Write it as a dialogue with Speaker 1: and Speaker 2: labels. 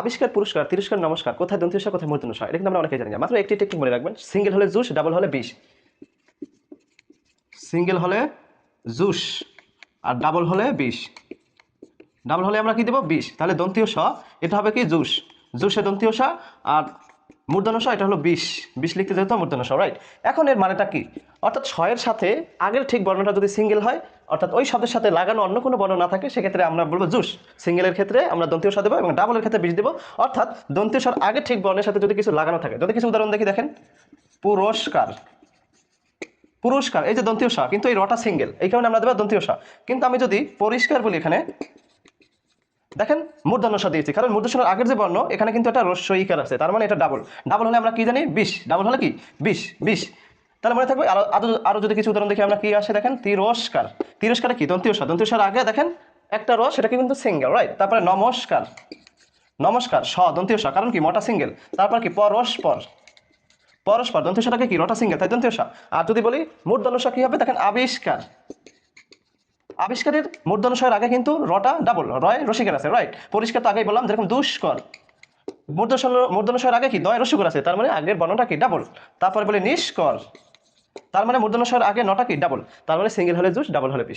Speaker 1: আবিষ্কার, পুরস্কার, তিরস্কার, নমস্কার, কোথায় দন্তিসা কোথায় নয় এটা কিন্তু আমরা অনেকে জানি না। মাত্র একটি টেকনিক মনে রাখবেন। সিঙ্গেল হলে জুস, ডাবল হলে বিষ। সিঙ্গেল হলে জুস আর ডাবল হলে বিষ। ডাবল হলে আমরা কি দেবো? বিষ। তাহলে দন্তীয় স এটা হবে কি? জুস। জুসে দন্তীয় সা আর মূর্ধন্য স এটা হলো বিষ বিষ লিখতে যেত মূর্ধন্য স রাইট এখন এর মানেটা কি? অর্থাৎ ছয়ের সাথে আগের ঠিক বর্ণটা যদি সিঙ্গেল হয়, অর্থাৎ ওই শব্দের সাথে লাগানো অন্য কোনো বর্ণ না থাকে, সেক্ষেত্রে আমরা বলব জুস। সিঙ্গেলের ক্ষেত্রে আমরা দন্তীয় স দেবো এবং ডাবলের ক্ষেত্রে বিষ দেবো। অর্থাৎ দন্তীয় স্বর আগের ঠিক বর্ণের সাথে যদি কিছু লাগানো থাকে, যদি কিছু উদাহরণ দেখি, দেখেন। পুরস্কার। পুরস্কার, এই যে দন্তীয় স কিন্তু এই রটা সিঙ্গেল এই কারণে আমরা দেবো দন্তীয় স কিন্তু আমি যদি পরিষ্কার বলি এখানে দেখেন মূর্ধন্য স দিয়েছি। কারণ মূর্ধন্যের আগের যে বর্ণ, এখানে কিন্তু একটা রস্যইকার আছে। তার মানে এটা ডাবল ডাবল হলে আমরা কি জানি? বিশ ডাবল হলে কি? বিশ বিশ তাহলে মনে থাকবে, আরও যদি কিছু উদাহরণ দেখি, আমরা কি আসে দেখেন? তিরস্কার। তিরস্কারে কি? দন্তীয় স দন্তীয় স্বর আগে দেখেন, একটা রস সেটা কিন্তু সিঙ্গেল রাইট তারপরে নমস্কার। নমস্কার, স দন্তীয় স কারণ কি? মটা সিঙ্গেল তারপর কি? পরস্পর। পরস্পর। দন্তীয় সটাকে কি? রটা সিঙ্গেল তাই দন্তীয় আর যদি বলি মূর্ধন্য কি হবে? দেখেন, আবিষ্কার। আবিষ্কারের মূর্ধনশয়ের আগে কিন্তু রটা ডাবল রয় রসিকের আছে রাইট পরিষ্কার তো আগেই বললাম, যেরকম দুষ্কর। মূর্ধন মূর্ধনশয়ের আগে কি? দয় রসিকর আছে, তার মানে আগের বর্ণটা কি? ডাবল তারপরে বলে নিষ্কর। তার মানে মূর্ধনশয়ের আগে নটা কি? ডাবল তার মানে সিঙ্গেল হলে জুস ডাবল হলে পিস